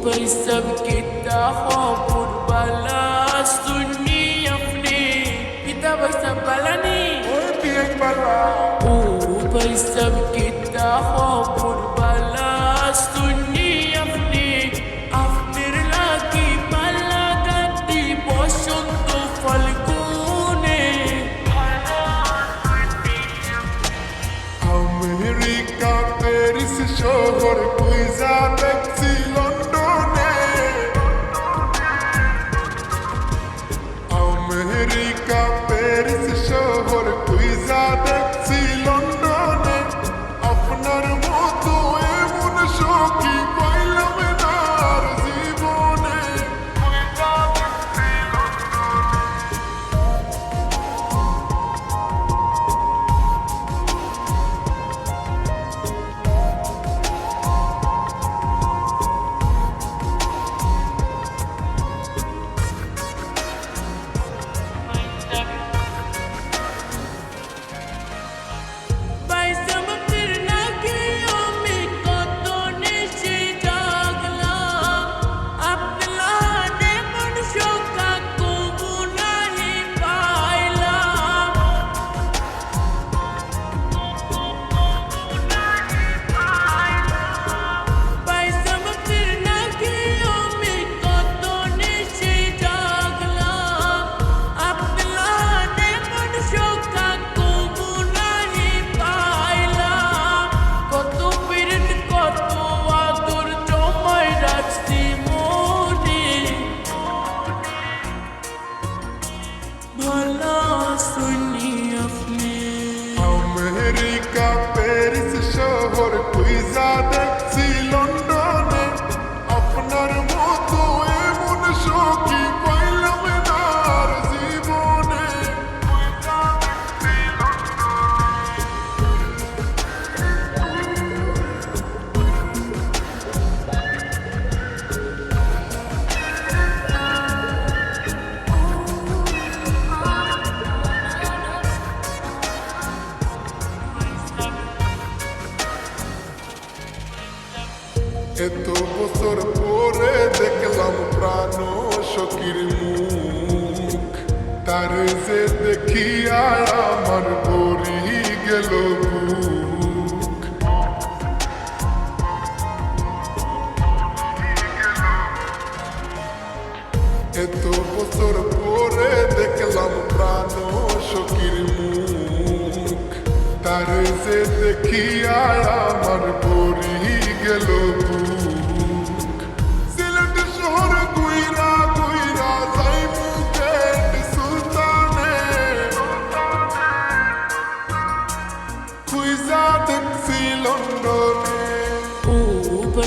ऊपर सब कितना हो पुरबला सुन्नी अपने पिता बस बला नहीं और भी बला ऊपर सब कितना हो पुरबला सुन्नी अपने आफ्टर लागी बला गति बसंत फलगुने अमेरिका पेरिस शोहर कोई जात única Wala sunni afni এত বছর পরে দেখলাম প্রাণ সখীর মুখ। তার যে দেখিয়া আমার ভরি গেল এত বছর পরে দেখলাম প্রাণ সখীর মুখ। তার যে দেখিয়া আমার ভরি গেল